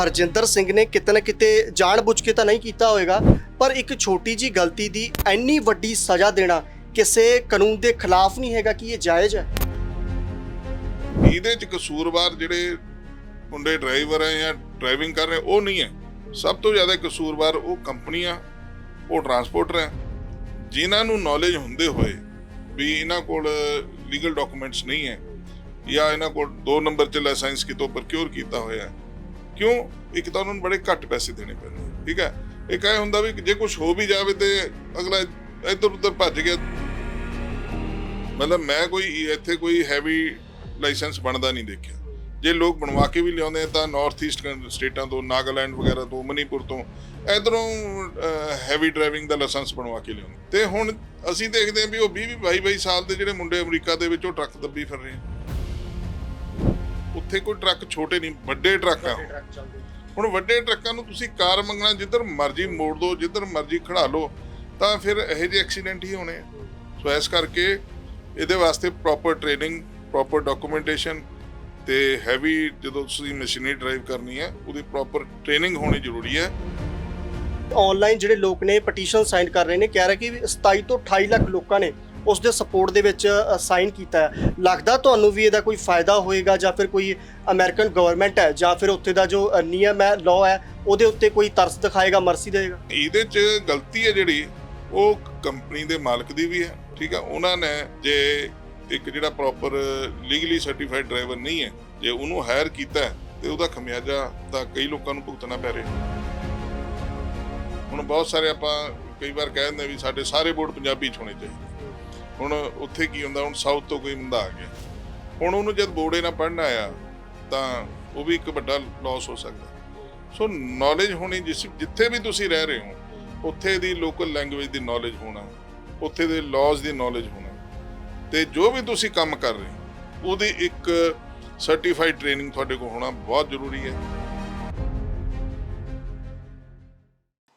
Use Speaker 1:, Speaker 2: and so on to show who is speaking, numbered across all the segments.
Speaker 1: ਹਰਜਿੰਦਰ ਸਿੰਘ ਨੇ ਕਿਤੇ ਨਾ ਕਿਤੇ ਜਾਣਬੁੱਝ ਕੇ ਤਾਂ ਨਹੀਂ ਕੀਤਾ ਹੋਵੇਗਾ ਪਰ ਇੱਕ ਛੋਟੀ ਜੀ ਗਲਤੀ ਦੀ ਇੰਨੀ ਵੱਡੀ ਸਜ਼ਾ ਦੇਣਾ ਕਿਸੇ ਕਾਨੂੰਨ ਦੇ ਖਿਲਾਫ ਨਹੀਂ ਹੈਗਾ ਕਿ ਇਹ ਜਾਇਜ਼ ਹੈ।
Speaker 2: ਇਹਦੇ ਚ ਕਸੂਰਵਾਰ ਜਿਹੜੇ ਮੁੰਡੇ ਡਰਾਈਵਰ ਹੈ ਜਾਂ ਡਰਾਈਵਿੰਗ ਕਰ ਰਹੇ, ਉਹ ਨਹੀਂ ਹੈ। ਸਭ ਤੋਂ ਜ਼ਿਆਦਾ ਕਸੂਰਵਾਰ ਉਹ ਕੰਪਨੀਆਂ, ਉਹ ਟਰਾਂਸਪੋਰਟਰ ਹੈ। ਜਿਨ੍ਹਾਂ ਨੂੰ ਨੌਲੇਜ ਹੁੰਦੇ ਹੋਏ ਵੀ ਇਹਨਾਂ ਕੋਲ ਲੀਗਲ ਡਾਕੂਮੈਂਟਸ ਨਹੀਂ ਹੈ ਜਾਂ ਇਹਨਾਂ ਕੋਲ ਦੋ ਨੰਬਰ ਚ ਲਾਇਸੈਂਸ ਕਿਤੋਂ ਪ੍ਰਕਿਉਰ ਕੀਤਾ ਹੋਇਆ ਹੈ ਕਿਉਂ? ਇੱਕ ਤਾਂ ਉਹਨਾਂ ਨੂੰ ਬੜੇ ਘੱਟ ਪੈਸੇ ਦੇਣੇ ਪੈਂਦੇ ਠੀਕ ਹੈ? ਇੱਕ ਇਹ ਹੁੰਦਾ ਵੀ ਜੇ ਕੁਝ ਹੋ ਵੀ ਜਾਵੇ ਤੇ ਅਗਲਾ ਇੱਧਰ ਉੱਧਰ ਭੱਜ ਗਿਆ। ਮਤਲਬ ਮੈਂ ਕੋਈ ਇੱਥੇ ਕੋਈ ਹੈਵੀ ਲਾਇਸੈਂਸ ਬਣਦਾ ਨਹੀਂ ਦੇਖਿਆ। ਜੇ ਲੋਕ ਬਣਵਾ ਕੇ ਵੀ ਲਿਆਉਂਦੇ ਤਾਂ ਨਾਰਥ ਈਸਟ ਸਟੇਟਾਂ ਤੋਂ, ਨਾਗਾਲੈਂਡ ਵਗੈਰਾ ਤੋਂ, ਮਨੀਪੁਰ ਤੋਂ, ਇਧਰੋਂ ਹੈਵੀ ਡਰਾਈਵਿੰਗ ਦਾ ਲਾਇਸੈਂਸ ਬਣਵਾ ਕੇ ਲਿਆਉਂਦੇ। ਤੇ ਹੁਣ ਅਸੀਂ ਦੇਖਦੇ ਹਾਂ ਵੀ ਉਹ 20 22 22 ਸਾਲ ਦੇ ਜਿਹੜੇ ਮੁੰਡੇ ਅਮਰੀਕਾ ਦੇ ਵਿੱਚ ਉਹ ਟਰੱਕ ਦੱਬੀ ਫਿਰ ਰਹੇ ਆ। ਉੱਥੇ ਕੋਈ ਟਰੱਕ ਛੋਟੇ ਨਹੀਂ ਵੱਡੇ ਟਰੱਕ ਆ ਹੁਣ ਵੱਡੇ ਟਰੱਕਾਂ ਨੂੰ ਤੁਸੀਂ ਕਾਰ ਮੰਗਣਾ ਜਿੱਧਰ ਮਰਜ਼ੀ ਮੋੜ ਦਿਓ ਜਿੱਧਰ ਮਰਜ਼ੀ ਖੜਾ ਲਓ ਤਾਂ ਫਿਰ ਇਹੋ ਜਿਹੇ ਐਕਸੀਡੈਂਟ ਹੀ ਹੋਣੇ ਸੋ ਇਸ ਕਰਕੇ ਇਹਦੇ ਵਾਸਤੇ ਪ੍ਰੋਪਰ ਟ੍ਰੇਨਿੰਗ ਪ੍ਰੋਪਰ ਡਾਕੂਮੈਂਟੇਸ਼ਨ ਤੇ ਹੈਵੀ ਜਦੋਂ ਤੁਸੀਂ ਮਸ਼ੀਨਰੀ ਡਰਾਈਵ ਕਰਨੀ ਹੈ ਉਹਦੀ ਪ੍ਰੋਪਰ ਟ੍ਰੇਨਿੰਗ ਹੋਣੀ ਜ਼ਰੂਰੀ ਹੈ।
Speaker 1: ਆਨਲਾਈਨ ਜਿਹੜੇ ਲੋਕ ਨੇ ਪਟੀਸ਼ਨ ਸਾਈਨ ਕਰ ਰਹੇ ਨੇ ਕਹਿ ਰਹੇ ਕਿ 27 ਤੋਂ 28 ਲੱਖ ਲੋਕਾਂ ਨੇ ਉਸ ਦੇ ਸਪੋਰਟ ਦੇ ਵਿੱਚ ਸਾਈਨ ਕੀਤਾ ਹੈ। ਲੱਗਦਾ ਤੁਹਾਨੂੰ ਵੀ ਇਹਦਾ ਕੋਈ ਫਾਇਦਾ ਹੋਏਗਾ ਜਾਂ ਫਿਰ ਕੋਈ ਅਮਰੀਕਨ ਗਵਰਨਮੈਂਟ ਹੈ ਜਾਂ ਫਿਰ ਉੱਥੇ ਦਾ ਜੋ ਨਿਯਮ ਹੈ ਲਾਅ ਹੈ ਉਹਦੇ ਉੱਤੇ ਕੋਈ ਤਰਸ ਦਿਖਾਏਗਾ ਮਰਸੀ ਦੇਗਾ
Speaker 2: ਇਹਦੇ 'ਚ ਗਲਤੀ ਹੈ ਜਿਹੜੀ ਉਹ ਕੰਪਨੀ ਦੇ ਮਾਲਕ ਦੀ ਵੀ ਹੈ ਠੀਕ ਹੈ ਉਹਨਾਂ ਨੇ ਜੇ ਇੱਕ ਜਿਹੜਾ ਪ੍ਰੋਪਰ ਲੀਗਲੀ ਸਰਟੀਫਾਈਡ ਡਰਾਈਵਰ ਨਹੀਂ ਹੈ ਜੇ ਉਹਨੂੰ ਹਾਇਰ ਕੀਤਾ ਹੈ, ਤੇ ਉਹਦਾ ਖਮਿਆਜਾ ਤਾਂ ਕਈ ਲੋਕਾਂ ਨੂੰ ਭੁਗਤਣਾ ਪੈ ਰਿਹਾ। ਹੁਣ ਬਹੁਤ ਸਾਰੇ ਆਪਾਂ ਕਈ ਵਾਰ ਕਹਿ ਦਿੰਦੇ ਵੀ ਸਾਡੇ ਸਾਰੇ ਬੋਰਡ ਪੰਜਾਬੀ ਚ ਹੋਣੇ ਚਾਹੀਦੇ। ਹੁਣ ਉੱਥੇ ਕੀ ਹੁੰਦਾ? ਹੁਣ ਸਾਊਥ ਤੋਂ ਕੋਈ ਬੰਦਾ ਆ ਗਿਆ। ਹੁਣ ਉਹਨੂੰ ਜਦ ਬੋਰਡੇ ਨਾਲ ਪੜ੍ਹਨਾ ਆਇਆ, ਤਾਂ ਉਹ ਵੀ ਇੱਕ ਵੱਡਾ ਲਾਸ ਹੋ ਸਕਦਾ। ਸੋ ਨੌਲੇਜ ਹੋਣੀ ਜਿਸ, ਜਿੱਥੇ ਵੀ ਤੁਸੀਂ ਰਹਿ ਰਹੇ ਹੋ, ਉੱਥੇ ਦੀ ਲੋਕਲ ਲੈਂਗੁਏਜ ਦੀ ਨੌਲੇਜ ਹੋਣਾ, ਉੱਥੇ ਦੇ ਲਾਜ਼ ਦੀ ਨੌਲੇਜ ਹੋਣਾ। ਤੇ ਜੋ ਵੀ ਤੁਸੀਂ ਕੰਮ ਕਰ ਰਹੇ ਹੋ, ਉਹਦੀ ਇੱਕ ਸਰਟੀਫਾਈਡ ਟ੍ਰੇਨਿੰਗ ਤੁਹਾਡੇ ਕੋਲ ਹੋਣਾ ਬਹੁਤ ਜ਼ਰੂਰੀ ਹੈ।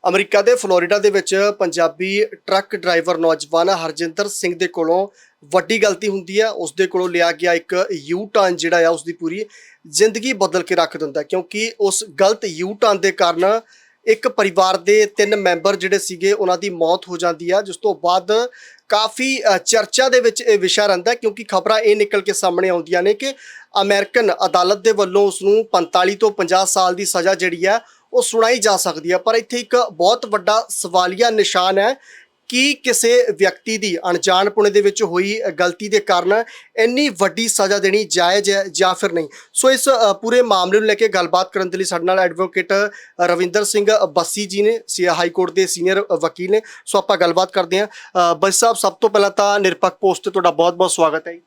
Speaker 1: ਅਮਰੀਕਾ ਦੇ ਫਲੋਰੀਡਾ ਦੇ ਵਿੱਚ ਪੰਜਾਬੀ ਟਰੱਕ ਡਰਾਈਵਰ ਨੌਜਵਾਨ ਹਰਜਿੰਦਰ ਸਿੰਘ ਦੇ ਕੋਲੋਂ ਵੱਡੀ ਗਲਤੀ ਹੁੰਦੀ ਹੈ। ਉਸ ਦੇ ਕੋਲੋਂ ਲਿਆ ਗਿਆ ਇੱਕ ਯੂ ਟਰਨ ਜਿਹੜਾ ਆ, ਉਸ ਦੀ ਪੂਰੀ ਜ਼ਿੰਦਗੀ ਬਦਲ ਕੇ ਰੱਖ ਦਿੰਦਾ ਕਿਉਂਕਿ ਉਸ ਗਲਤ ਯੂ ਟਰਨ ਦੇ ਕਾਰਨ ਇੱਕ ਪਰਿਵਾਰ ਦੇ ਤਿੰਨ ਮੈਂਬਰ ਜਿਹੜੇ ਸੀਗੇ, ਉਹਨਾਂ ਦੀ ਮੌਤ ਹੋ ਜਾਂਦੀ ਆ। ਜਿਸ ਤੋਂ ਬਾਅਦ ਕਾਫੀ ਚਰਚਾ ਦੇ ਵਿੱਚ ਇਹ ਵਿਸ਼ਾ ਰਹਿੰਦਾ ਕਿਉਂਕਿ ਖਬਰਾਂ ਇਹ ਨਿਕਲ ਕੇ ਸਾਹਮਣੇ ਆਉਂਦੀਆਂ ਨੇ ਕਿ ਅਮਰੀਕਨ ਅਦਾਲਤ ਦੇ ਵੱਲੋਂ ਉਸ ਨੂੰ 45 ਤੋਂ 50 ਸਾਲ ਦੀ ਸਜ਼ਾ ਜਿਹੜੀ ਹੈ ਉਹ ਸੁਣਾਈ ਜਾ ਸਕਦੀ ਹੈ। ਪਰ ਇੱਥੇ ਇੱਕ ਬਹੁਤ ਵੱਡਾ ਸਵਾਲੀਆ ਨਿਸ਼ਾਨ ਹੈ ਕਿ ਕਿਸੇ ਵਿਅਕਤੀ ਦੀ ਅਣਜਾਣਪੁਣੇ ਦੇ ਵਿੱਚ ਹੋਈ ਗਲਤੀ ਦੇ ਕਾਰਨ ਇੰਨੀ ਵੱਡੀ ਸਜ਼ਾ ਦੇਣੀ ਜਾਇਜ਼ ਹੈ ਜਾਂ ਫਿਰ ਨਹੀਂ। ਸੋ ਇਸ ਪੂਰੇ ਮਾਮਲੇ ਨੂੰ ਲੈ ਕੇ ਗੱਲਬਾਤ ਕਰਨ ਦੇ ਲਈ ਸਾਡੇ ਨਾਲ ਐਡਵੋਕੇਟ ਰਵਿੰਦਰ ਸਿੰਘ ਬੱਸੀ ਜੀ ਨੇ ਸੀ ਹਾਈ ਕੋਰਟ ਦੇ ਸੀਨੀਅਰ ਵਕੀਲ ਨੇ। ਸੋ ਆਪਾਂ ਗੱਲਬਾਤ ਕਰਦੇ ਹਾਂ। ਅ, ਸਾਹਿਬ ਸਭ ਤੋਂ ਪਹਿਲਾਂ ਤਾਂ ਨਿਰਪੱਖ ਪੋਸਟ ਤੇ ਤੁਹਾਡਾ ਬਹੁਤ-ਬਹੁਤ ਸਵਾਗਤ ਹੈ ਜੀ।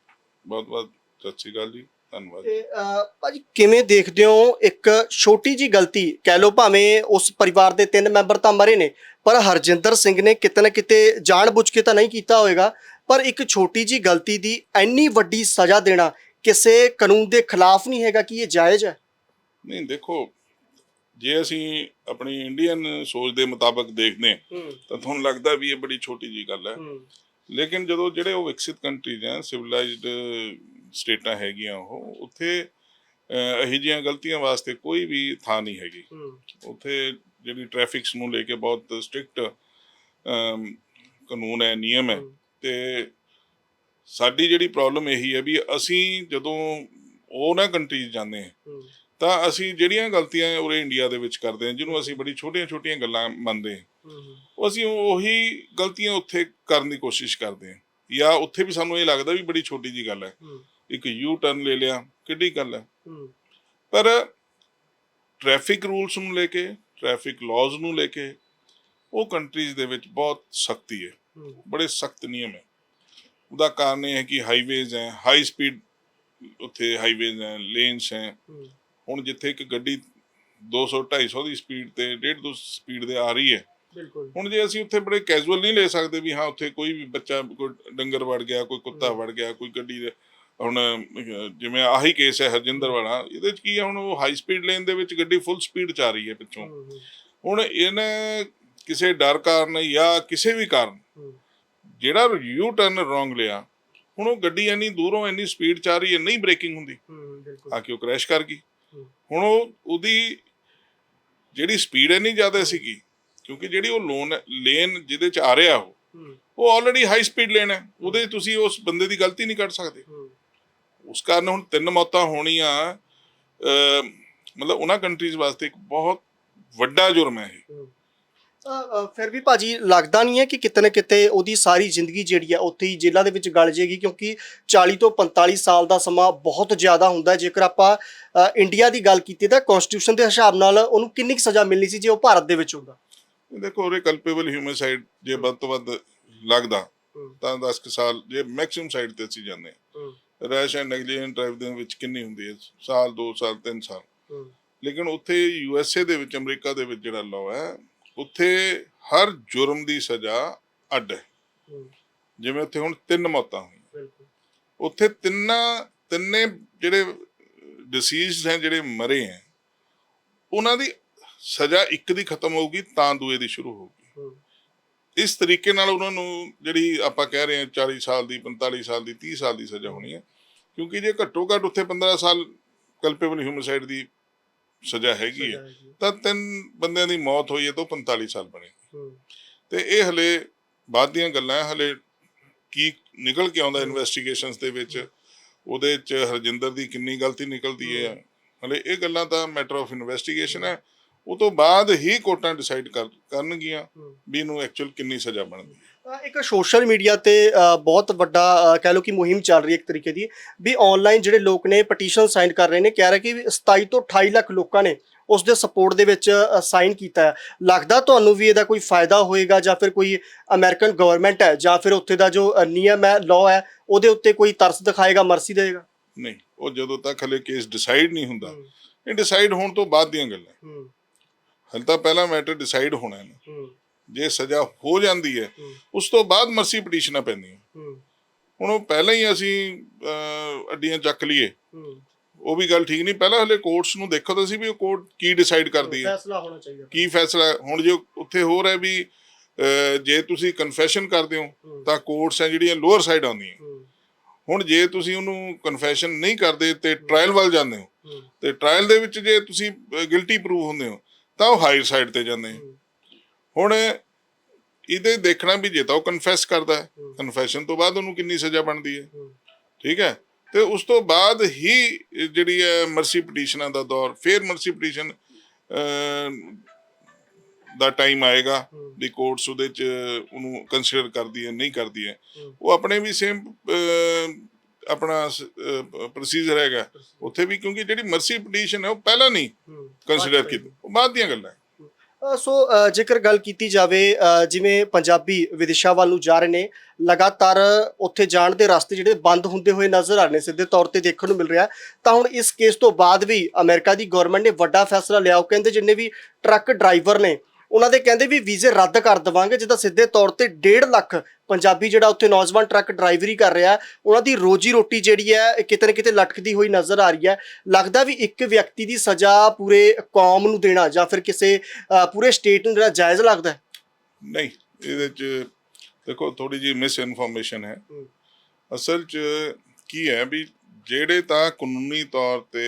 Speaker 2: ਬਹੁਤ ਬਹੁਤ ਸਤਿ ਸ਼੍ਰੀ ਅਕਾਲ ਜੀ। ਧੰਨਵਾਦ।
Speaker 1: ਤੇ ਅਹ, ਭਾਜੀ ਕਿਵੇਂ ਦੇਖਦੇ ਹੋ ਇੱਕ ਛੋਟੀ ਜੀ ਗਲਤੀ ਕਹਿ ਲਓ ਭਾਵੇਂ ਉਸ ਪਰਿਵਾਰ ਦੇ ਤਿੰਨ ਮੈਂਬਰ ਤਾਂ ਮਰੇ ਨੇ ਪਰ ਹਰਜਿੰਦਰ ਸਿੰਘ ਨੇ ਕਿਤੇ ਨਾ ਕਿਤੇ ਜਾਣਬੁੱਝ ਕੇ ਤਾਂ ਨਹੀਂ ਕੀਤਾ ਹੋਵੇਗਾ ਪਰ ਇੱਕ ਛੋਟੀ ਜੀ ਗਲਤੀ ਦੀ ਇੰਨੀ ਵੱਡੀ ਸਜ਼ਾ ਦੇਣਾ ਕਿਸੇ ਕਾਨੂੰਨ ਦੇ ਖਿਲਾਫ ਨਹੀਂ ਹੈਗਾ ਕਿ ਇਹ ਜਾਇਜ਼ ਹੈ?
Speaker 2: ਨਹੀਂ ਦੇਖੋ ਜੇ ਅਸੀਂ ਆਪਣੀ ਇੰਡੀਅਨ ਸੋਚ ਦੇ ਮੁਤਾਬਕ ਦੇਖਦੇ ਹਾਂ ਤਾਂ ਤੁਹਾਨੂੰ ਲੱਗਦਾ ਵੀ ਇਹ ਬੜੀ ਛੋਟੀ ਜੀ ਗੱਲ ਹੈ। ਲੇਕਿਨ ਜਦੋਂ ਜਿਹੜੇ ਉਹ ਵਿਕਸਿਤ ਕੰਟਰੀਜ਼ ਆ ਸਿਵਲਾਈਜ਼ਡ ਸਟੇਟਾਂ ਹੈਗੀਆਂ ਉਹ ਉੱਥੇ ਇਹੋ ਜਿਹੀਆਂ ਗਲਤੀਆਂ ਵਾਸਤੇ ਕੋਈ ਵੀ ਥਾਂ ਨਹੀਂ ਹੈਗੀ। ਉੱਥੇ ਜਿਹੜੀ ਟ੍ਰੈਫਿਕਸ ਨੂੰ ਲੈ ਕੇ ਬਹੁਤ ਸਟ੍ਰਿਕਟ ਕਾਨੂੰਨ ਹੈ ਨਿਯਮ ਹੈ। ਤੇ ਸਾਡੀ ਜਿਹੜੀ ਪ੍ਰੋਬਲਮ ਇਹੀ ਹੈ ਵੀ ਅਸੀਂ ਜਦੋਂ ਉਹਨਾਂ ਕੰਟਰੀਜ਼ ਜਾਂਦੇ ਹਾਂ ਤਾਂ ਅਸੀਂ ਜਿਹੜੀਆਂ ਗਲਤੀਆਂ ਉਰੇ ਇੰਡੀਆ ਦੇ ਵਿੱਚ ਕਰਦੇ ਹਾਂ ਜਿਹਨੂੰ ਅਸੀਂ ਬੜੀ ਛੋਟੀਆਂ-ਛੋਟੀਆਂ ਗੱਲਾਂ ਮੰਨਦੇ ਹਾਂ ਉਹ ਅਸੀਂ ਉਹੀ ਗਲਤੀਆਂ ਉੱਥੇ ਕਰਨ ਦੀ ਕੋਸ਼ਿਸ਼ ਕਰਦੇ ਹਾਂ। ਜਾਂ ਉੱਥੇ ਵੀ ਸਾਨੂੰ ਇਹ ਲੱਗਦਾ ਵੀ ਬੜੀ ਛੋਟੀ ਜੀ ਗੱਲ ਹੈ। ਇੱਕ ਯੂ ਟਰਨ ਲੈ ਲਿਆ ਕਿੱਡੀ ਗੱਲ ਹੈ। ਪਰ ਟ੍ਰੈਫਿਕ ਰੂਲਸ ਨੂੰ ਲੈ ਕੇ ਟ੍ਰੈਫਿਕ ਲਾਜ਼ ਨੂੰ ਲੈ ਕੇ ਉਹ ਕੰਟਰੀਜ਼ ਦੇ ਵਿੱਚ ਬਹੁਤ ਸਖਤੀ ਹੈ। ਬੜੇ ਸਖਤ ਨਿਯਮ ਹੈ। ਉਹਦਾ ਕਾਰਨ ਇਹ ਹੈ ਕਿ ਹਾਈਵੇਜ਼ ਹੈ ਹਾਈ ਸਪੀਡ ਉੱਥੇ ਹਾਈਵੇਜ਼ ਹੈ ਲੇਨਸ ਹੈ। ਹੁਣ ਜਿੱਥੇ ਇੱਕ ਗੱਡੀ 200 250 ਦੀ ਸਪੀਡ ਤੇ 150 ਸਪੀਡ ਦੇ ਆ ਰਹੀ ਹੈ।
Speaker 1: ਬਿਲਕੁਲ।
Speaker 2: ਹੁਣ ਜੇ ਅਸੀਂ ਉੱਥੇ ਬੜੇ ਕੈਜੂਅਲ ਨਹੀਂ ਲੈ ਸਕਦੇ ਵੀ ਹਾਂ ਉੱਥੇ ਕੋਈ ਵੀ ਬੱਚਾ ਕੋਈ ਡੰਗਰ ਵੜ ਗਿਆ ਕੋਈ ਕੁੱਤਾ ਵੜ ਗਿਆ ਕੋਈ ਗੱਡੀ ਦੇ ਹੁਣ ਜਿਵੇਂ ਆਹੀ ਕੇਸ ਹੈ ਹਰਜਿੰਦਰ ਵਾਲਾ ਇਹਦੇ ਚ ਕੀ ਹੈ ਹੁਣ ਉਹ ਹਾਈ ਸਪੀਡ ਲੇਨ ਦੇ ਵਿੱਚ ਗੱਡੀ ਫੁੱਲ ਸਪੀਡ ਚ ਆ ਰਹੀ ਹੈ ਪਿੱਛੋਂ। ਹੁਣ ਇਹਨੇ ਕਿਸੇ ਡਰ ਕਾਰਨ ਜਾਂ ਕਿਸੇ ਵੀ ਕਾਰਨ ਜਿਹੜਾ ਯੂ ਟਰਨ ਰੋਂਗ ਲਿਆ ਹੁਣ ਉਹ ਗੱਡੀ ਇੰਨੀ ਦੂਰੋਂ ਇੰਨੀ ਸਪੀਡ ਚ ਆ ਰਹੀ ਹੈ ਨਹੀਂ ਬ੍ਰੇਕਿੰਗ ਹੁੰਦੀ। ਆ ਕੇ ਉਹ ਕ੍ਰੈਸ਼ ਕਰ ਗਈ। ਹੁਣ ਉਹ ਉਹਦੀ ਜਿਹੜੀ ਸਪੀਡ ਇੰਨੀ ਜ਼ਿਆਦਾ ਸੀਗੀ ਕਿਉਂਕਿ ਜਿਹੜੀ ਉਹ ਲੋਨ ਲੇਨ ਜਿਹਦੇ ਚ ਆ ਰਿਹਾ ਉਹ ਉਹ ਆਲਰੇਡੀ ਹਾਈ ਸਪੀਡ ਲੇਨ ਹੈ। ਉਹਦੇ ਤੁਸੀਂ ਉਸ ਬੰਦੇ ਦੀ ਗਲਤੀ ਨਹੀਂ ਕੱਢ ਸਕਦੇ। ਉਸ ਕਾਰਨ ਹੁਣ ਤਿੰਨ ਮੌਤਾਂ ਹੋਣੀਆਂ ਮਤਲਬ ਉਹਨਾਂ ਕੰਟਰੀਜ਼ ਵਾਸਤੇ ਇੱਕ ਬਹੁਤ ਵੱਡਾ ਜੁਰਮ ਹੈ ਇਹ।
Speaker 1: ਫਿਰ ਵੀ ਭਾਜੀ ਲੱਗਦਾ ਨਹੀਂ ਹੈ ਕਿ ਕਿਤੇ ਨਾ ਕਿਤੇ ਉਹਦੀ ਸਾਰੀ ਜ਼ਿੰਦਗੀ ਜਿਹੜੀ ਹੈ ਉੱਥੇ ਹੀ ਜੇਲ੍ਹਾਂ ਦੇ ਵਿੱਚ ਗਲ ਜਾਏਗੀ ਕਿਉਂਕਿ 40 ਤੋਂ 45 ਸਾਲ ਦਾ ਸਮਾਂ ਬਹੁਤ ਜ਼ਿਆਦਾ ਹੁੰਦਾ ਜੇਕਰ ਆਪਾਂ ਇੰਡੀਆ ਦੀ ਗੱਲ ਕੀਤੀ ਤਾਂ ਕਨਸਟੀਟਿਊਸ਼ਨ ਦੇ ਹਿਸਾਬ ਨਾਲ ਉਹਨੂੰ ਕਿੰਨੀ ਕੁ ਸਜ਼ਾ ਮਿਲਣੀ ਸੀ ਜੇ ਉਹ ਭਾਰਤ ਦੇ ਵਿੱਚ ਹੁੰਦਾ?
Speaker 2: ਦੇਖੋ ਉਹਦੇ ਕਲਪੇਬਲ ਹਿਊਮਨਸਾਈਡ ਜੇ ਵੱਧ ਤੋਂ ਵੱਧ ਲੱਗਦਾ ਤਾਂ 10 ਕੁ ਸਾਲ ਜੇ ਮੈਕਸਿਮਮ ਸਾਈਡ ਤੇ ਅਸੀਂ ਜਾਂਦੇ ਹਾਂ। ਰੈਸ਼ ਐਂਡ ਨੈਗਲੀਜੈਂਟ ਡਰਾਈਵ ਦੇ ਵਿੱਚ ਕਿੰਨੀ ਹੁੰਦੀ ਹੈ? ਸਾਲ 2 ਸਾਲ 3 ਸਾਲ। ਲੇਕਿਨ ਉੱਥੇ ਯੂ ਐਸ ਏ ਦੇ ਵਿੱਚ ਅਮਰੀਕਾ ਦੇ ਵਿੱਚ ਜਿਹੜਾ ਲਾਅ ਹੈ ਉੱਥੇ ਹਰ ਜੁਰਮ ਦੀ ਸਜ਼ਾ ਅੱਡ ਹੈ। ਜਿਵੇਂ ਉੱਥੇ ਹੁਣ ਤਿੰਨ ਮੌਤਾਂ ਹੋਈਆਂ। ਉੱਥੇ ਤਿੰਨਾਂ ਤਿੰਨੇ ਜਿਹੜੇ ਡਿਸੀਜ਼ਡ ਹੈ ਜਿਹੜੇ ਮਰੇ ਹੈ ਉਹਨਾਂ ਦੀ ਸਜ਼ਾ ਇੱਕ ਦੀ ਖਤਮ ਹੋਊਗੀ ਤਾਂ ਦੂਏ ਦੀ ਸ਼ੁਰੂ ਹੋਊਗੀ। ਇਸ ਤਰੀਕੇ ਨਾਲ ਉਹਨਾਂ ਨੂੰ ਜਿਹੜੀ ਆਪਾਂ ਕਹਿ ਰਹੇ ਹਾਂ 40 ਸਾਲ ਦੀ 45 ਸਾਲ ਦੀ 30 ਸਾਲ ਦੀ ਸਜ਼ਾ ਹੋਣੀ ਹੈ। ਕਿਉਂਕਿ ਜੇ ਘੱਟੋ ਘੱਟ ਉੱਥੇ 15 ਸਾਲ ਕਲਪੇਬਲ ਹਿਊਮਨਸਾਈਡ ਦੀ ਸਜ਼ਾ ਹੈਗੀ ਹੈ ਤਾਂ ਤਿੰਨ ਬੰਦਿਆਂ ਦੀ ਮੌਤ ਹੋਈ ਹੈ ਤਾਂ ਉਹ 45 ਸਾਲ ਬਣੇ। ਤੇ ਇਹ ਹਲੇ ਬਾਅਦ ਦੀਆਂ ਗੱਲਾਂ ਹਲੇ ਕੀ ਨਿਕਲ ਕੇ ਆਉਂਦਾ ਇਨਵੈਸਟੀਗੇਸ਼ਨਸ ਦੇ ਵਿੱਚ ਉਹਦੇ ਚ ਹਰਜਿੰਦਰ ਦੀ ਕਿੰਨੀ ਗਲਤੀ ਨਿਕਲਦੀ ਹੈ। ਹਲੇ ਇਹ ਗੱਲਾਂ ਤਾਂ ਮੈਟਰ ਆਫ ਇਨਵੈਸਟੀਗੇਸ਼ਨ ਹੈ। ਉਹ ਤੋਂ ਬਾਅਦ ਹੀ ਕੋਰਟਾਂ ਡਿਸਾਈਡ ਕਰ ਕਰਨਗੀਆਂ ਵੀ ਇਹਨੂੰ ਐਕਚੁਅਲ ਕਿੰਨੀ ਸਜ਼ਾ ਬਣਦੀ ਹੈ।
Speaker 1: ਇੱਕ ਸੋਸ਼ਲ ਮੀਡੀਆ ਤੇ ਬਹੁਤ ਵੱਡਾ ਕਹਿ ਲਓ ਕਿ ਮੁਹਿੰਮ ਚੱਲ ਰਹੀ ਹੈ ਇੱਕ ਤਰੀਕੇ ਦੀ ਵੀ ਆਨਲਾਈਨ ਜਿਹੜੇ ਲੋਕ ਨੇ ਪਟੀਸ਼ਨ ਸਾਈਨ ਕਰ ਰਹੇ ਨੇ ਕਹਿ ਰਹੇ ਕਿ 27 ਤੋਂ 28 ਲੱਖ ਲੋਕਾਂ ਨੇ ਉਸ ਦੇ ਸਪੋਰਟ ਦੇ ਵਿੱਚ ਸਾਈਨ ਕੀਤਾ ਹੈ। ਲੱਗਦਾ ਤੁਹਾਨੂੰ ਵੀ ਇਹਦਾ ਕੋਈ ਫਾਇਦਾ ਹੋਏਗਾ ਜਾਂ ਫਿਰ ਕੋਈ ਅਮਰੀਕਨ ਗਵਰਨਮੈਂਟ ਹੈ ਜਾਂ ਫਿਰ ਉੱਥੇ ਦਾ ਜੋ ਨਿਯਮ ਹੈ ਲਾਅ ਹੈ ਉਹਦੇ ਉੱਤੇ ਕੋਈ ਤਰਸ ਦਿਖਾਏਗਾ ਮਰਸੀ ਦੇਗਾ
Speaker 2: ਨਹੀਂ ਉਹ ਜਦੋਂ ਤੱਕ ਹਲੇ ਕੇਸ ਡਿਸਾਈਡ ਨਹੀਂ ਹੁੰਦਾ ਇਹ ਡਿਸਾਈਡ ਹੋਣ ਤੋਂ ਬਾਅਦ ਦੀਆਂ ਗੱਲਾਂ। ਹਲ ਤਾਂ ਪਹਿਲਾ ਮੈਟਰ ਡਿਸਾਈਡ ਹੋਣਾ ਹੈ ਨਾ। ਜੇ ਸਜ਼ਾ ਹੋ ਜਾਂਦੀ ਹੈ ਉਸ ਤੋਂ ਬਾਅਦ ਮਰਸੀ ਪਟੀਸ਼ਨਾਂ ਪੈਂਦੀਆਂ। ਹੁਣ ਉਹ ਪਹਿਲਾਂ ਹੀ ਅਸੀਂ ਅੱਡੀਆਂ ਚੱਕ ਲਈਏ। ਉਹ ਵੀ ਗੱਲ ਠੀਕ ਨਹੀਂ। ਪਹਿਲਾਂ ਹਲੇ ਕੋਰਟਸ ਨੂੰ ਦੇਖੋ ਤਾਂ ਸੀ ਵੀ ਉਹ ਕੋਰਟ ਕੀ ਡਿਸਾਈਡ ਕਰਦੀ ਹੈ।
Speaker 1: ਫੈਸਲਾ ਹੋਣਾ ਚਾਹੀਦਾ।
Speaker 2: ਕੀ ਫੈਸਲਾ ਹੁਣ ਜੇ ਉੱਥੇ ਹੋ ਰਿਹਾ ਵੀ ਜੇ ਤੁਸੀਂ ਕਨਫੈਸ਼ਨ ਕਰਦੇ ਹੋ ਤਾਂ ਕੋਰਟਸ ਹੈ ਜਿਹੜੀਆਂ ਲੋਅਰ ਸਾਈਡ ਆਉਂਦੀਆਂ। ਹੁਣ ਜੇ ਤੁਸੀਂ ਉਹਨੂੰ ਕਨਫੈਸ਼ਨ ਨਹੀਂ ਕਰਦੇ ਤੇ ਟ੍ਰਾਇਲ ਵੱਲ ਜਾਂਦੇ ਹੋ ਤੇ ਟ੍ਰਾਇਲ ਦੇ ਵਿੱਚ ਜੇ ਤੁਸੀਂ ਗਿਲਟੀ ਪ੍ਰੂਵ ਹੁੰਦੇ ਹੋ ਤਾਂ ਉਹ ਹਾਇਰ ਸਾਈਡ ਤੇ ਜਾਂਦੇ ਆ। ਹੁਣ ਇਹਦੇ ਦੇਖਣਾ ਵੀ ਜੇ ਤਾਂ ਉਹ ਕਨਫੈਸ ਕਰਦਾ ਹੈ ਕਨਫੈਸ਼ਨ ਤੋਂ ਬਾਅਦ ਉਹਨੂੰ ਕਿੰਨੀ ਸਜ਼ਾ ਬਣਦੀ ਹੈ। ਠੀਕ ਹੈ? ਤੇ ਉਸ ਤੋਂ ਬਾਅਦ ਹੀ ਜਿਹੜੀ ਹੈ ਮਰਸੀ ਪਟੀਸ਼ਨਾਂ ਦਾ ਦੌਰ ਫੇਰ ਮਰਸੀ ਪਟੀਸ਼ਨ ਦਾ ਟਾਈਮ ਆਏਗਾ ਦੀ ਕੋਰਟਸ ਉਹਦੇ ਚ ਉਹਨੂੰ ਕੰਸੀਡਰ ਕਰਦੀ ਹੈ ਨਹੀਂ ਕਰਦੀ ਹੈ। ਉਹ ਆਪਣੇ ਵੀ ਸੇਮ ਆਪਣਾ ਪ੍ਰੋਸੀਜਰ ਹੈਗਾ। ਉੱਥੇ ਵੀ ਕਿਉਂਕਿ ਜਿਹੜੀ ਮਰਸੀ ਪਟੀਸ਼ਨ ਹੈ ਉਹ ਪਹਿਲਾਂ ਨਹੀਂ ਕੰਸੀਡਰ ਕੀਤੀ। ਉਹ ਬਾਅਦ ਦੀਆਂ ਗੱਲਾਂ
Speaker 1: ਸੋ ਜੇਕਰ ਗੱਲ ਕੀਤੀ ਜਾਵੇ ਜਿਵੇਂ ਪੰਜਾਬੀ ਵਿਦੇਸ਼ਾਂ ਵੱਲ ਨੂੰ ਜਾ ਰਹੇ ਨੇ ਲਗਾਤਾਰ ਉੱਥੇ ਜਾਣ ਦੇ ਰਸਤੇ ਜਿਹੜੇ ਬੰਦ ਹੁੰਦੇ ਹੋਏ ਨਜ਼ਰ ਆ ਰਹੇ ਨੇ ਸਿੱਧੇ ਤੌਰ ਤੇ ਦੇਖਣ ਨੂੰ ਮਿਲ ਰਿਹਾ ਤਾਂ ਹੁਣ ਇਸ ਕੇਸ ਤੋਂ ਬਾਅਦ ਵੀ ਅਮਰੀਕਾ ਦੀ ਗਵਰਨਮੈਂਟ ਨੇ ਵੱਡਾ ਫੈਸਲਾ ਲਿਆ। ਉਹ ਕਹਿੰਦੇ ਜਿੰਨੇ ਵੀ ਟਰੱਕ ਡਰਾਈਵਰ ਨੇ ਉਹਨਾਂ ਦੇ ਕਹਿੰਦੇ ਵੀ ਵੀਜ਼ੇ ਰੱਦ ਕਰ ਦੇਵਾਂਗੇ ਜਿੱਦਾਂ ਸਿੱਧੇ ਤੌਰ ਤੇ 1.5 ਲੱਖ ਪੰਜਾਬੀ ਜਿਹੜਾ ਉੱਥੇ ਨੌਜਵਾਨ ਟਰੱਕ ਡਰਾਈਵਰੀ ਕਰ ਰਿਹਾ ਉਹਨਾਂ ਦੀ ਰੋਜੀ ਰੋਟੀ ਜਿਹੜੀ ਹੈ ਕਿਤੇ ਨਾ ਕਿਤੇ ਲਟਕਦੀ ਹੋਈ ਨਜ਼ਰ ਆ ਰਹੀ ਹੈ। ਲੱਗਦਾ ਵੀ ਇੱਕ ਵਿਅਕਤੀ ਦੀ ਸਜ਼ਾ ਪੂਰੇ ਕੌਮ ਨੂੰ ਦੇਣਾ ਜਾਂ ਫਿਰ ਕਿਸੇ ਪੂਰੇ ਸਟੇਟ ਨੂੰ ਜਿਹੜਾ ਜਾਇਜ਼ ਲੱਗਦਾ
Speaker 2: ਨਹੀਂ ਇਹਦੇ ਚ ਦੇਖੋ ਥੋੜੀ ਜਿਹੀ ਮਿਸ ਇਨਫੋਰਮੇਸ਼ਨ ਹੈ। ਅਸਲ ਚ ਕੀ ਹੈ ਵੀ ਜਿਹੜੇ ਤਾਂ ਕਾਨੂੰਨੀ ਤੌਰ ਤੇ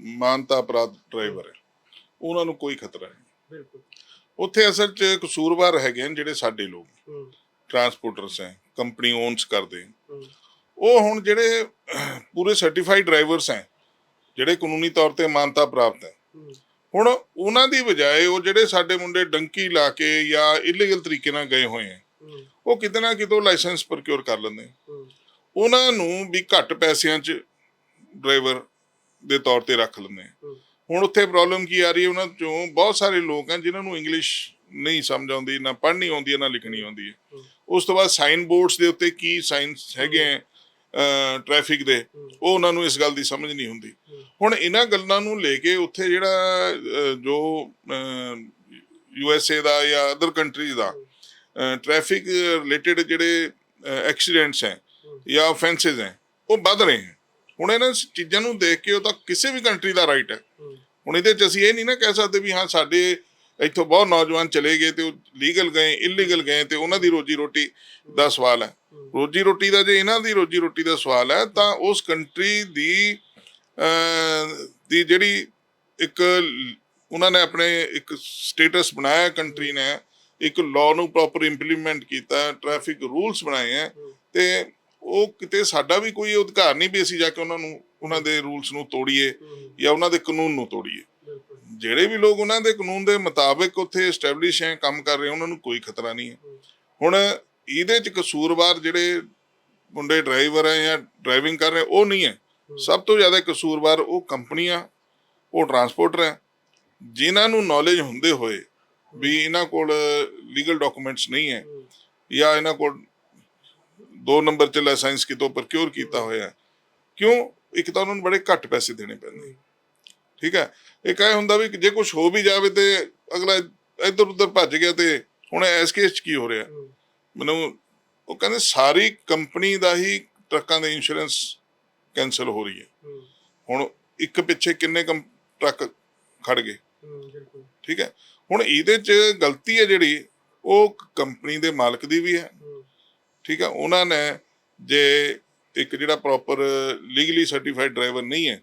Speaker 2: ਮਾਨਤਾ ਪ੍ਰਾਪਤ ਡਰਾਈਵਰ ਹੈ। ਉਹਨਾਂ ਨੂੰ ਕੋਈ ਖਤਰਾ ਨਹੀਂ।
Speaker 1: ਬਿਲਕੁਲ।
Speaker 2: ਉੱਥੇ ਅਸਲ ਚ ਕਸੂਰਵਾਰ ਹੈਗੇ ਨੇ ਜਿਹੜੇ ਸਾਡੇ ਲੋਕ। ਟਰਾਂਸਪੋਰਟਰਸ ਹੈ ਕੰਪਨੀ ਓਨਸ ਕਰਦੇ ਉਹ ਹੁਣ ਜਿਹੜੇ ਪੂਰੇ ਸਰਟੀਫਾਈਡ ਡਰਾਈਵਰਸ ਹੈ ਜਿਹੜੇ ਕਾਨੂੰਨੀ ਤੌਰ ਤੇ ਮਾਨਤਾ ਪ੍ਰਾਪਤ ਹੈ। ਹੁਣ ਉਹਨਾਂ ਦੀ ਬਜਾਏ ਉਹ ਜਿਹੜੇ ਸਾਡੇ ਮੁੰਡੇ ਡੰਕੀ ਲਾ ਕੇ ਜਾਂ ਇਲੀਗਲ ਤਰੀਕੇ ਨਾਲ ਗਏ ਹੋਏ ਹੈ ਉਹ ਕਿਤੇ ਨਾ ਕਿਤੋਂ ਲਾਇਸੈਂਸ ਪ੍ਰੋਕਿਉਰ ਕਰ ਲੈਂਦੇ ਉਹਨਾਂ ਨੂੰ ਵੀ ਘੱਟ ਪੈਸਿਆਂ 'ਚ ਡਰਾਈਵਰ ਦੇ ਤੌਰ ਤੇ ਰੱਖ ਲੈਂਦੇ। ਹੁਣ ਉੱਥੇ ਪ੍ਰੋਬਲਮ ਕੀ ਆ ਰਹੀ ਹੈ? ਉਹਨਾਂ ਚੋਂ ਬਹੁਤ ਸਾਰੇ ਲੋਕ ਹਨ ਜਿਨ੍ਹਾਂ ਨੂੰ ਇੰਗਲਿਸ਼ ਨਹੀਂ ਸਮਝ ਆਉਂਦੀ ਨਾ ਪੜ੍ਹਨੀ ਆਉਂਦੀ ਹੈ ਨਾ ਲਿਖਣੀ ਆਉਂਦੀ ਹੈ। ਉਸ ਤੋਂ ਬਾਅਦ ਸਾਈਨ ਬੋਰਡਸ ਦੇ ਉੱਤੇ ਕੀ ਸਾਈਨਸ ਹੈਗੇ ਆ ਟ੍ਰੈਫਿਕ ਦੇ ਉਹ ਉਹਨਾਂ ਨੂੰ ਇਸ ਗੱਲ ਦੀ ਸਮਝ ਨਹੀਂ ਹੁੰਦੀ। ਹੁਣ ਇਹਨਾਂ ਗੱਲਾਂ ਨੂੰ ਲੈ ਕੇ ਉੱਥੇ ਜਿਹੜਾ ਜੋ ਯੂ ਐਸ ਏ ਦਾ ਜਾਂ ਅਦਰ ਕੰਟਰੀਜ਼ ਦਾ ਟ੍ਰੈਫਿਕ ਰਿਲੇਟਡ ਜਿਹੜੇ ਐਕਸੀਡੈਂਟਸ ਹੈ ਜਾਂ ਆਫੈਂਸਸ ਹੈ ਉਹ ਵੱਧ ਰਹੇ ਹਨ ਹੁਣ ਇਹਨਾਂ ਚੀਜ਼ਾਂ ਨੂੰ ਦੇਖ ਕੇ ਉਹ ਤਾਂ ਕਿਸੇ ਵੀ ਕੰਟਰੀ ਦਾ ਰਾਈਟ ਹੈ। ਹੁਣ ਇਹਦੇ ਚ ਅਸੀਂ ਇਹ ਨਹੀਂ ਨਾ ਕਹਿ ਸਕਦੇ ਵੀ ਹਾਂ, ਸਾਡੇ ਇੱਥੋਂ ਬਹੁਤ ਨੌਜਵਾਨ ਚਲੇ ਗਏ ਤੇ ਉਹ ਲੀਗਲ ਗਏ ਇਲੀਗਲ ਗਏ ਤੇ ਉਹਨਾਂ ਦੀ ਰੋਜੀ ਰੋਟੀ ਦਾ ਸਵਾਲ ਹੈ। ਰੋਜੀ ਰੋਟੀ ਦਾ ਜੇ ਇਹਨਾਂ ਦੀ ਰੋਜੀ ਰੋਟੀ ਦਾ ਸਵਾਲ ਹੈ, ਤਾਂ ਉਸ ਕੰਟਰੀ ਦੀ ਦੀ ਜਿਹੜੀ ਇੱਕ ਉਹਨਾਂ ਨੇ ਆਪਣੇ ਇੱਕ ਸਟੇਟਸ ਬਣਾਇਆ ਕੰਟਰੀ ਨੇ, ਇੱਕ ਲਾਅ ਨੂੰ ਪ੍ਰੋਪਰ ਇੰਪਲੀਮੈਂਟ ਕੀਤਾ ਟ੍ਰੈਫਿਕ ਰੂਲਸ ਬਣਾਏ ਆ ਤੇ ਉਹ ਕਿਤੇ ਸਾਡਾ ਵੀ ਕੋਈ ਅਧਿਕਾਰ ਨਹੀਂ ਵੀ ਅਸੀਂ ਜਾ ਕੇ ਉਹਨਾਂ ਨੂੰ ਉਹਨਾਂ ਦੇ ਰੂਲਸ ਨੂੰ ਤੋੜੀਏ ਜਾਂ ਉਹਨਾਂ ਦੇ ਕਾਨੂੰਨ ਨੂੰ ਤੋੜੀਏ। ਜਿਹੜੇ ਵੀ ਲੋਕ ਉਹਨਾਂ ਦੇ ਕਾਨੂੰਨ ਦੇ ਮੁਤਾਬਿਕ ਉੱਥੇ ਐਸਟੈਬਲਿਸ਼ ਹੈ ਕੰਮ ਕਰ ਰਹੇ ਉਹਨਾਂ ਨੂੰ ਕੋਈ ਖਤਰਾ ਨਹੀਂ ਹੈ। ਹੁਣ ਇਹਦੇ ਚ ਕਸੂਰਵਾਰ ਜਿਹੜੇ ਮੁੰਡੇ ਡਰਾਈਵਰ ਹੈ ਜਾਂ ਡਰਾਈਵਿੰਗ ਕਰ ਰਹੇ ਉਹ ਨਹੀਂ ਹੈ। ਸਭ ਤੋਂ ਜ਼ਿਆਦਾ ਕਸੂਰਵਾਰ ਉਹ ਕੰਪਨੀਆਂ ਉਹ ਟਰਾਂਸਪੋਰਟਰ ਹੈ ਜਿਨ੍ਹਾਂ ਨੂੰ ਨੌਲੇਜ ਹੁੰਦੇ ਹੋਏ ਵੀ ਇਹਨਾਂ ਕੋਲ ਲੀਗਲ ਡਾਕੂਮੈਂਟਸ ਨਹੀਂ ਹੈ ਜਾਂ ਇਹਨਾਂ ਕੋਲ ਦੋ ਨੰਬਰ ਚ ਲਾਇਸੈਂਸ ਕਿਤੋਂ ਪ੍ਰਕਿਉਰ ਕੀਤਾ ਹੋਇਆ ਹੈ। ਕਿਉਂ? ਇੱਕ ਤਾਂ ਉਹਨਾਂ ਨੂੰ ਬੜੇ ਘੱਟ ਪੈਸੇ ਦੇਣੇ ਪੈਂਦੇ ਠੀਕ ਹੈ? ਇਹ ਹੁੰਦਾ ਵੀ ਜੇ ਕੁਝ ਹੋ ਵੀ ਜਾਵੇ ਤੇ ਅਗਲਾ ਇੱਧਰ ਉੱਧਰ ਭੱਜ ਗਿਆ ਤੇ ਹੁਣ ਇਸ ਕੇਸ 'ਚ ਕੀ ਹੋ ਰਿਹਾ? ਮੈਨੂੰ ਉਹ ਕਹਿੰਦੇ ਸਾਰੀ ਕੰਪਨੀ ਦਾ ਹੀ ਟਰੱਕਾਂ ਦੇ ਇੰਸ਼ੋਰੈਂਸ ਕੈਨਸਲ ਹੋ ਰਹੀ ਹੈ। ਹੁਣ ਇੱਕ ਪਿੱਛੇ ਕਿੰਨੇ ਟਰੱਕ ਖੜ ਗਏ। ਠੀਕ ਹੈ? ਹੁਣ ਇਹਦੇ 'ਚ ਗਲਤੀ ਹੈ ਜਿਹੜੀ ਉਹ ਕੰਪਨੀ ਦੇ ਮਾਲਕ ਦੀ ਵੀ ਹੈ। ਠੀਕ ਹੈ? ਉਹਨਾਂ ਨੇ ਜੇ ਇੱਕ ਜਿਹੜਾ ਪ੍ਰੋਪਰ ਲੀਗਲੀ ਸਰਟੀਫਾਈਡ ਡਰਾਈਵਰ ਨਹੀਂ ਹੈ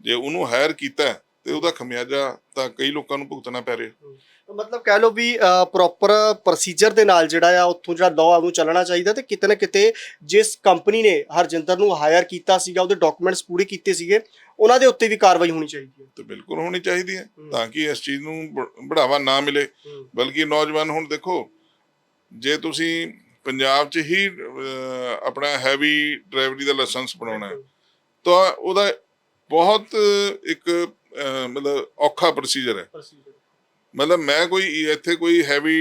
Speaker 2: ਜੇ ਉਹਨੂੰ ਹਾਇਰ ਕੀਤਾ ਤੇ ਉਹਦਾ ਖਮਿਆਜਾ ਤਾਂ ਕਈ ਲੋਕਾਂ ਨੂੰ ਭੁਗਤਣਾ ਪੈ ਰਿਹਾ।
Speaker 1: ਮਤਲਬ ਕਹਿ ਲਓ ਵੀ ਪ੍ਰੋਪਰ ਪ੍ਰੋਸੀਜਰ ਦੇ ਨਾਲ ਜਿਹੜਾ ਆ ਉੱਥੋਂ ਜਿਹੜਾ ਲਾਅ ਉਹਨੂੰ ਚੱਲਣਾ ਚਾਹੀਦਾ ਤੇ ਕਿਤੇ ਨਾ ਕਿਤੇ ਜਿਸ ਕੰਪਨੀ ਨੇ ਹਰਜਿੰਦਰ ਨੂੰ ਹਾਇਰ ਕੀਤਾ ਸੀਗਾ ਉਹਦੇ ਡਾਕੂਮੈਂਟਸ ਪੂਰੇ ਕੀਤੇ ਸੀਗੇ ਉਹਨਾਂ ਦੇ ਉੱਤੇ ਵੀ ਕਾਰਵਾਈ ਹੋਣੀ ਚਾਹੀਦੀ ਹੈ।
Speaker 2: ਤੇ ਬਿਲਕੁਲ ਹੋਣੀ ਚਾਹੀਦੀ ਹੈ। ਤਾਂ ਕਿ ਇਸ ਚੀਜ਼ ਨੂੰ ਬੜਾਵਾ ਨਾ ਮਿਲੇ। ਬਲਕਿ ਨੌਜਵਾਨ ਹੁਣ ਦੇਖੋ ਜੇ ਤੁਸੀਂ ਪੰਜਾਬ 'ਚ ਹੀ ਆਪਣਾ ਹੈਵੀ ਡਰਾਈਵਰੀ ਦਾ ਲਾਇਸੈਂਸ ਬਣਾਉਣਾ ਹੈ। ਤਾਂ ਉਹਦਾ ਬਹੁਤ ਇੱਕ ਮਤਲਬ ਔਖਾ ਪ੍ਰੋਸੀਜਰ ਹੈ। ਮਤਲਬ ਮੈਂ ਕੋਈ ਇੱਥੇ ਕੋਈ ਹੈਵੀ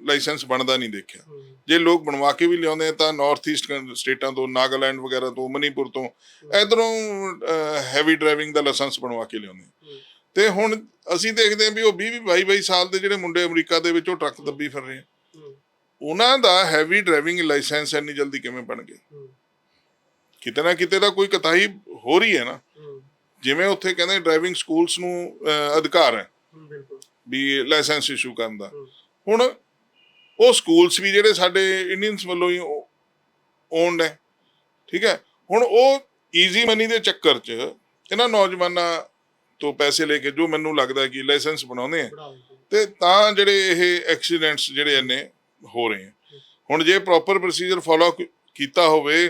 Speaker 2: ਲਾਇਸੈਂਸ ਬਣਦਾ ਨਹੀਂ ਦੇਖਿਆ। ਜੇ ਲੋਕ ਬਣਵਾ ਕੇ ਵੀ ਲਿਆਉਂਦੇ ਆ ਤਾਂ ਨਾਰਥ ਈਸਟ ਸਟੇਟਾਂ ਤੋਂ ਨਾਗਾਲੈਂਡ ਵਗੈਰਾ ਤੋਂ ਮਨੀਪੁਰ ਤੋਂ ਇਧਰੋਂ ਹੈਵੀ ਡਰਾਈਵਿੰਗ ਦਾ ਲਾਇਸੈਂਸ ਬਣਵਾ ਕੇ ਲਿਆਉਂਦੇ। ਤੇ ਹੁਣ ਅਸੀਂ ਦੇਖਦੇ ਹਾਂ ਵੀ ਉਹ 20 22 22 ਸਾਲ ਦੇ ਜਿਹੜੇ ਮੁੰਡੇ ਅਮਰੀਕਾ ਦੇ ਵਿੱਚ ਉਹ ਟਰੱਕ ਦੱਬੀ ਫਿਰ ਰਹੇ ਆ। ਉਹਨਾਂ ਦਾ ਹੈਵੀ ਡਰਾਈਵਿੰਗ ਲਾਇਸੈਂਸ ਇੰਨੀ ਜਲਦੀ ਕਿਵੇਂ ਬਣ ਗਿਆ ਕਿਤੇ ਨਾ ਕਿਤੇ ਤਾਂ ਕੋਈ ਕਤਾਈ ਹੋ ਰਹੀ ਹੈ ਨਾ। ਜਿਵੇਂ ਉੱਥੇ ਕਹਿੰਦੇ ਡਰਾਈਵਿੰਗ ਸਕੂਲਸ ਨੂੰ ਅਧਿਕਾਰ ਹੈ। ਵੀ ਲਾਇਸੈਂਸ ਇਸ਼ੂ ਕਰਨ ਦਾ। ਹੁਣ ਉਹ ਸਕੂਲਸ ਵੀ ਜਿਹੜੇ ਸਾਡੇ ਇੰਡੀਅਨਸ ਵੱਲੋਂ ਹੀ ਓਨਡ ਹੈ। ਠੀਕ ਹੈ? ਹੁਣ ਉਹ ਈਜ਼ੀ ਮਨੀ ਦੇ ਚੱਕਰ 'ਚ ਇਹਨਾਂ ਨੌਜਵਾਨਾਂ ਤੋਂ ਪੈਸੇ ਲੈ ਕੇ ਜੋ ਮੈਨੂੰ ਲੱਗਦਾ ਕਿ ਲਾਇਸੈਂਸ ਬਣਾਉਂਦੇ ਆ। ਤੇ ਤਾਂ ਜਿਹੜੇ ਇਹ ਐਕਸੀਡੈਂਟਸ ਜਿਹੜੇ ਇੰਨੇ ਹੋ ਰਹੇ ਆ ਹੁਣ ਜੇ ਪ੍ਰੋਪਰ ਪ੍ਰੋਸੀਜਰ ਫੋਲੋ ਕੀਤਾ ਹੋਵੇ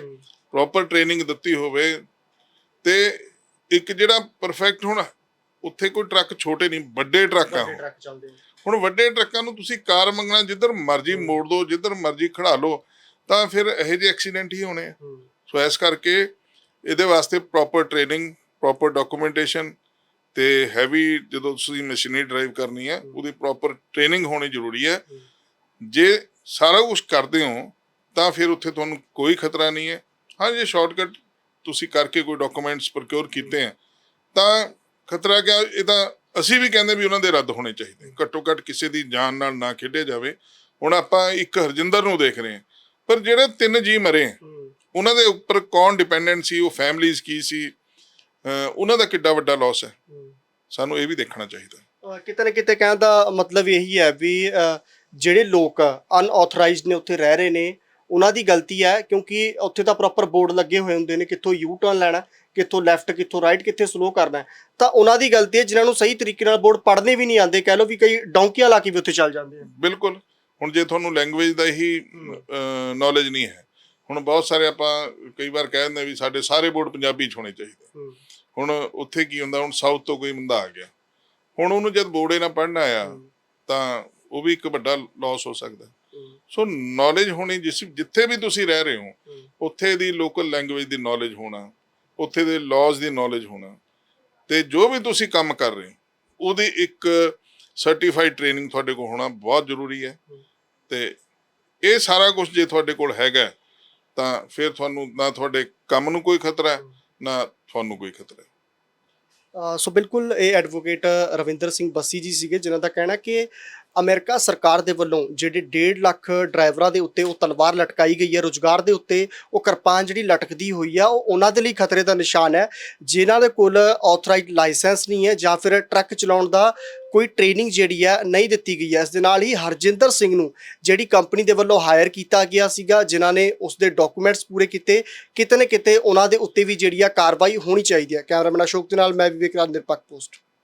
Speaker 2: ਪ੍ਰੋਪਰ ਟ੍ਰੇਨਿੰਗ ਦਿੱਤੀ ਹੋਵੇ ਤੇ ਇੱਕ ਜਿਹੜਾ ਪਰਫੈਕਟ ਹੁਣ ਉੱਥੇ ਕੋਈ ਟਰੱਕ ਛੋਟੇ ਨਹੀਂ ਵੱਡੇ ਟਰੱਕ ਆ ਹੁਣ ਵੱਡੇ ਟਰੱਕਾਂ ਨੂੰ ਤੁਸੀਂ ਕਾਰ ਮੰਗਣਾ ਜਿੱਧਰ ਮਰਜ਼ੀ ਮੋੜ ਦਿਓ ਜਿੱਧਰ ਮਰਜ਼ੀ ਖੜਾ ਲਓ ਤਾਂ ਫਿਰ ਇਹੋ ਜਿਹੇ ਐਕਸੀਡੈਂਟ ਹੀ ਹੋਣੇ ਆ। ਸੋ ਇਸ ਕਰਕੇ ਇਹਦੇ ਵਾਸਤੇ ਪ੍ਰੋਪਰ ਟ੍ਰੇਨਿੰਗ ਪ੍ਰੋਪਰ ਡਾਕੂਮੈਂਟੇਸ਼ਨ ਤੇ ਹੈਵੀ ਜਦੋਂ ਤੁਸੀਂ ਮਸ਼ੀਨਰੀ ਡਰਾਈਵ ਕਰਨੀ ਹੈ। ਉਹਦੀ ਪ੍ਰੋਪਰ ਟ੍ਰੇਨਿੰਗ ਹੋਣੀ ਜ਼ਰੂਰੀ ਹੈ। ਜੇ ਸਾਰਾ ਕੁਝ ਕਰਦੇ ਹੋ ਤਾਂ ਫਿਰ ਉੱਥੇ ਤੁਹਾਨੂੰ ਕੋਈ ਖਤਰਾ ਨਹੀਂ ਹੈ। ਹਾਂ ਜੇ ਸ਼ਾਰਟਕਟ ਤੁਸੀਂ ਕਰਕੇ ਕੋਈ ਡਾਕੂਮੈਂਟਸ ਪ੍ਰੋਕਿਉਰ ਕੀਤੇ ਆ ਤਾਂ ਖਤਰਾ ਕਿਆ ਇਹ ਤਾਂ ਅਸੀਂ ਵੀ ਕਹਿੰਦੇ ਵੀ ਉਹਨਾਂ ਦੇ ਰੱਦ ਹੋਣੇ ਚਾਹੀਦੇ ਘੱਟੋ ਘੱਟ ਕਿਸੇ ਦੀ ਜਾਨ ਨਾਲ ਨਾ ਖੇਡਿਆ ਜਾਵੇ। ਹੁਣ ਆਪਾਂ ਇੱਕ ਹਰਜਿੰਦਰ ਨੂੰ ਦੇਖ ਰਹੇ ਹਾਂ ਪਰ ਜਿਹੜੇ ਤਿੰਨ ਜੀ ਮਰੇ ਉਹਨਾਂ ਦੇ ਉੱਪਰ ਕੌਣ ਡਿਪੈਂਡੈਂਟ ਸੀ ਉਹ ਫੈਮਲੀਜ਼ ਕੀ ਸੀ? ਉਹਨਾਂ ਦਾ ਕਿੱਡਾ ਵੱਡਾ ਲਾਸ ਹੈ। ਸਾਨੂੰ ਇਹ ਵੀ ਦੇਖਣਾ ਚਾਹੀਦਾ
Speaker 1: ਕਿਤੇ ਨਾ ਕਿਤੇ ਕਹਿਣ ਦਾ ਮਤਲਬ ਇਹੀ ਹੈ ਵੀ ਜਿਹੜੇ ਲੋਕ ਅਨਆਥੋਰਾਈਜ਼ਡ ਨੇ ਉੱਥੇ ਰਹਿ ਰਹੇ ਨੇ ਉਹਨਾਂ ਦੀ ਗਲਤੀ ਹੈ ਕਿਉਂਕਿ ਉੱਥੇ ਤਾਂ ਪ੍ਰੋਪਰ ਬੋਰਡ ਲੱਗੇ ਹੋਏ ਹੁੰਦੇ ਨੇ ਕਿੱਥੋਂ ਯੂ ਟਰਨ ਲੈਣਾ ਕਿੱਥੋਂ ਲੈਫਟ ਕਿੱਥੋਂ ਰਾਈਟ ਕਿੱਥੇ ਸਲੋ ਕਰਨਾ। ਤਾਂ ਉਹਨਾਂ ਦੀ ਗਲਤੀ ਹੈ ਜਿਨ੍ਹਾਂ ਨੂੰ ਸਹੀ ਤਰੀਕੇ ਨਾਲ ਬੋਰਡ ਪੜ੍ਹਨੇ ਵੀ ਨਹੀਂ ਆਉਂਦੇ ਕਹਿ ਲਓ ਵੀ ਕਈ ਡੌਂਕੀਆਂ ਲਾ ਕੇ ਵੀ ਉੱਥੇ ਚੱਲ ਜਾਂਦੇ ਆ।
Speaker 2: ਬਿਲਕੁਲ। ਹੁਣ ਜੇ ਤੁਹਾਨੂੰ ਲੈਂਗੁਏਜ ਦਾ ਹੀ ਨੌਲੇਜ ਨਹੀਂ ਹੈ ਹੁਣ ਬਹੁਤ ਸਾਰੇ ਆਪਾਂ ਕਈ ਵਾਰ ਕਹਿ ਦਿੰਦੇ ਵੀ ਸਾਡੇ ਸਾਰੇ ਬੋਰਡ ਪੰਜਾਬੀ ਚ ਹੋਣੇ ਚਾਹੀਦੇ। ਹੁਣ ਉੱਥੇ ਕੀ ਹੁੰਦਾ ਹੁਣ ਸਾਊਥ ਤੋਂ ਕੋਈ ਬੰਦਾ ਆ ਗਿਆ। ਹੁਣ ਉਹਨੂੰ ਜਦ ਬੋਰਡੇ ਨਾ ਪੜ੍ਹਨਾ ਆਇਆ ਤਾਂ ਉਹ ਵੀ ਇੱਕ ਵੱਡਾ ਲਾਸ ਹੋ ਸਕਦਾ। ਸੋ ਨੌਲੇਜ ਹੋਣੀ ਜਿਸ ਜਿੱਥੇ ਵੀ ਤੁਸੀਂ ਰਹਿ ਰਹੇ ਹੋ ਉੱਥੇ ਦੀ ਲੋਕਲ ਲੈਂਗੁਏਜ ਦੀ ਨੌਲੇਜ ਹੋਣਾ ਉੱਥੇ ਦੇ ਲਾਜ਼ ਦੀ ਨੌਲੇਜ ਹੋਣਾ ਤੇ ਜੋ ਵੀ ਤੁਸੀਂ ਕੰਮ ਕਰ ਰਹੇ ਉਹਦੀ ਇੱਕ ਸਰਟੀਫਾਈਡ ਟ੍ਰੇਨਿੰਗ ਤੁਹਾਡੇ ਕੋਲ ਹੋਣਾ ਬਹੁਤ ਜ਼ਰੂਰੀ ਹੈ। ਤੇ ਇਹ ਸਾਰਾ ਕੁਝ ਜੇ ਤੁਹਾਡੇ ਕੋਲ ਹੈਗਾ ਤਾਂ ਫਿਰ ਤੁਹਾਨੂੰ ਨਾ ਤੁਹਾਡੇ ਕੰਮ ਨੂੰ ਕੋਈ ਖਤਰਾ ਹੈ ਨਾ ਤੁਹਾਨੂੰ ਕੋਈ ਖਤਰਾ ਹੈ।
Speaker 1: ਸੋ ਬਿਲਕੁਲ ਇਹ ਐਡਵੋਕੇਟ ਰਵਿੰਦਰ ਸਿੰਘ ਬੱਸੀ ਜੀ ਸੀਗੇ ਜਿਨ੍ਹਾਂ ਦਾ ਕਹਿਣਾ ਕਿ ਅਮਰੀਕਾ ਸਰਕਾਰ ਦੇ ਵੱਲੋਂ ਜਿਹੜੇ 1.5 ਲੱਖ ਡਰਾਈਵਰਾਂ ਦੇ ਉੱਤੇ ਉਹ ਤਲਵਾਰ ਲਟਕਾਈ ਗਈ ਹੈ, ਰੁਜ਼ਗਾਰ ਦੇ ਉੱਤੇ ਉਹ ਕਿਰਪਾਨ ਜਿਹੜੀ ਲਟਕਦੀ ਹੋਈ ਆ, ਉਹ ਉਹਨਾਂ ਦੇ ਲਈ ਖਤਰੇ ਦਾ ਨਿਸ਼ਾਨ ਹੈ। ਜਿਨ੍ਹਾਂ ਦੇ ਕੋਲ ਆਥੋਰਾਈਜ਼ਡ ਲਾਇਸੈਂਸ ਨਹੀਂ ਹੈ ਜਾਂ ਫਿਰ ਟਰੱਕ ਚਲਾਉਣ ਦਾ ਕੋਈ ਟ੍ਰੇਨਿੰਗ ਜਿਹੜੀ ਹੈ ਨਹੀਂ ਦਿੱਤੀ ਗਈ ਹੈ। ਇਸ ਦੇ ਨਾਲ ਹੀ ਹਰਜਿੰਦਰ ਸਿੰਘ ਨੂੰ ਜਿਹੜੀ ਕੰਪਨੀ ਦੇ ਵੱਲੋਂ ਹਾਇਰ ਕੀਤਾ ਗਿਆ ਸੀਗਾ, ਜਿਨ੍ਹਾਂ ਨੇ ਉਸ ਦੇ ਡਾਕੂਮੈਂਟਸ ਪੂਰੇ ਕੀਤੇ, ਕਿਤੇ ਨਾ ਕਿਤੇ ਉਹਨਾਂ ਦੇ ਉੱਤੇ ਵੀ ਜਿਹੜੀ ਆ ਕਾਰਵਾਈ ਹੋਣੀ ਚਾਹੀਦੀ ਹੈ। ਕੈਮਰਾਮੈਨ ਅਸ਼ੋਕ ਦੇ ਨਾਲ ਮੈਂ ਵਿਵੇਕ ਰਾਜ ਨਿਰਪੱਖ ਪੋਸਟ।